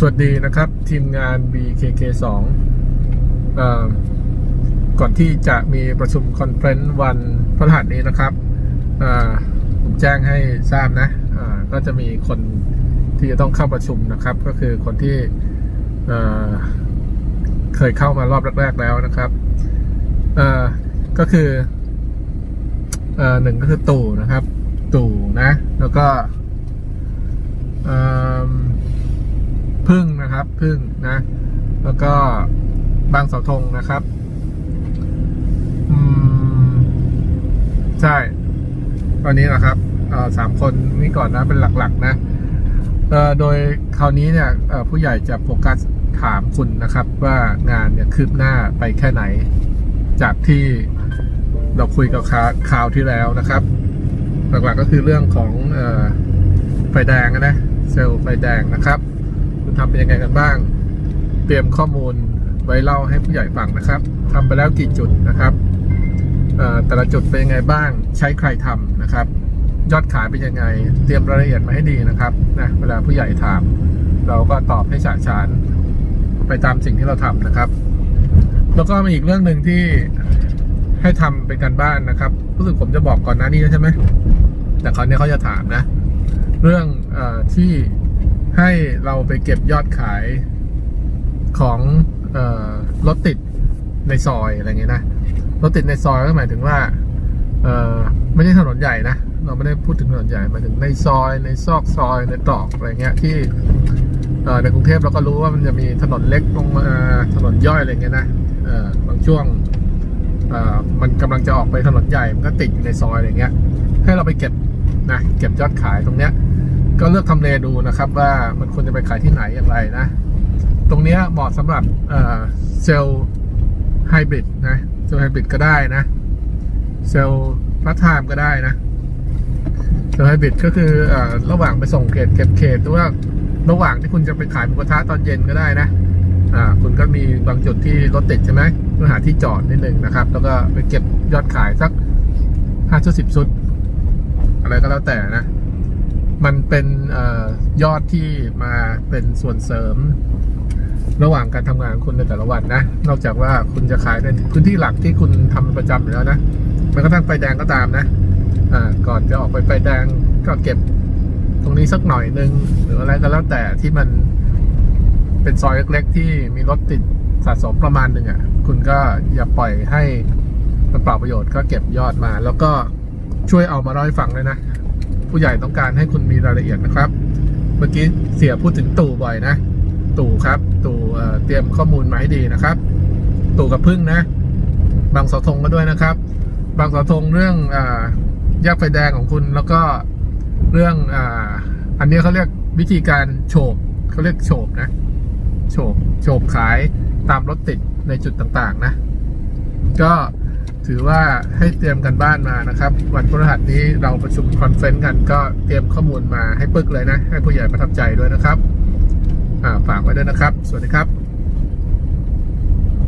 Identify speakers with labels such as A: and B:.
A: สวัสดีนะครับ ทีมงาน BKK2 เอ่อก่อนที่จะมีประชุมคอนเฟรนซ์วันพฤหัสนี้นะครับผมแจ้งให้ทราบนะก็จะมีคนที่จะต้องเข้าประชุมนะครับ ก็คือคนที่เเคยเข้ามารอบแรกๆแล้วนะครับก็คืออหนึ่งก็คือตู่นะครับ ตู่นะ แล้วก็เอิ่ม พึ่งนะครับพึ่งนะ แล้วก็บางเสาธงนะครับ อืม ใช่ ตอนนี้นะครับสามคนนี้ก่อนนะเป็นหลักๆ นะโดยคราวนี้เนี่ยผู้ใหญ่จะโฟกัสถามคุณนะครับ ว่างานเนี่ยคืบหน้าไปแค่ไหน จากที่เราคุยกับคราคราวที่แล้วนะครับ หลักๆก็คือเรื่องของออไฟแดงนะเซลล์ไฟแดงนะครับ ทำเป็นยังไงกันบ้าง เตรียมข้อมูลไว้เล่าให้ผู้ใหญ่ฟังนะครับทำไปแล้วกี่จุดนะครับเอ่อแต่ละจุดเป็นยังไงบ้างใช้ใครทำนะครับ ยอดขายเป็นยังไง เตรียมรายละเอียดมาให้ดีนะครับนะเวลาผู้ใหญ่ถาม เราก็ตอบให้ฉะฉานไปตามสิ่งที่เราทำนะครับ แล้วก็มีอีกเรื่องหนึ่งที่ให้ทำเป็นการบ้านนะครับรู้สึกผมจะบอกก่อนหน้านี้แล้วใช่ไหมแต่คราวนี้เขาจะถามนะ เรื่องเออที่ ให้เราไปเก็บยอดขายของออรถติดในซอยอะไรเงี้ยนะรถติดในซอยก็หมายถึงว่าไม่ใช่ถนนใหญ่นะเราไม่ได้พูดถึงถนนใหญ่หมายถึงในซอย ในซอกซอยในตรอกอะไรเงี้ยที่ในกรุงเทพเราก็รู้ว่ามันจะมีถนนเล็กลงมาถนนย่อยอะไรเงี้ยนะบางช่วงมันกำลังจะออกไปถนนใหญ่มันก็ติดอยู่ในซอยอะไรเงี้ยให้เราไปเก็บนะเก็บยอดขายตรงเนี้ย ก็เลือกทำเลดูนะครับว่ามันควรจะไปขายที่ไหนอย่างไรนะ ตรงนี้เหมาะสำหรับเซลล์ไฮบริดนะเซลล์ไฮบริดก็ได้นะ เซลล์พาร์ทไทม์ก็ได้นะเซลล์ไฮบริดก็คืออระหว่างไปส่งเขตเก็บเขตหรือว่าระหว่างที่คุณจะไปขายหมูกระทะตอนเย็นก็ได้นะอ่าคุณก็มีบางจุดที่รถติดใช่ไหมก็หาที่จอดนิดนึงนะครับ แล้วก็ไปเก็บยอดขายสักห้าชุดสิบชุด อะไรก็แล้วแต่นะ มันเป็นอยอดที่มาเป็นส่วนเสริม ระหว่างการทำงานของคุณในแต่ละวันนะ นอกจากว่าคุณจะขายในพื้นที่หลักที่คุณทำประจำอยู่แล้วนะแม้กระทั่งไฟแดงก็ตามนะก่อนจะออกไปไฟแดงก็เก็บตรงนี้สักหน่อยนึงหรืออะไรก็แล้วแต่ที่มันเป็นซอยเล็กๆ ที่มีรถติดสะสมประมาณหนึ่งอะ คุณก็อย่าปล่อยให้มันเปล่าประโยชน์ก็เก็บยอดมา แล้วก็ช่วยเอามาเล่าให้ฟังเลยนะ ผู้ใหญ่ต้องการให้คุณมีรายละเอียดนะครับ เมื่อกี้เสียพูดถึงตู่บ่อยนะ ตู่ครับ ตู่เตรียมข้อมูลมาให้ดีนะครับ ตู่กับพึ่งนะ บางสาธงก็ด้วยนะครับ บางสาธงเรื่องอแยกไฟแดงของคุณแล้วก็เรื่องออันนี้เขาเรียกวิธีการโฉบเขาเรียกโฉบนะโฉบโฉบขายตามรถติดในจุดต่างๆนะ ก็ ถือว่าให้เตรียมกันบ้านมานะครับ วันพฤหัสนี้เราประชุมคอนเฟนต์กันก็เตรียมข้อมูลมาให้ปึกเลยนะ ให้ผู้ใหญ่ประทับใจด้วยนะครับฝากไว้ด้วยนะครับ สวัสดีครับ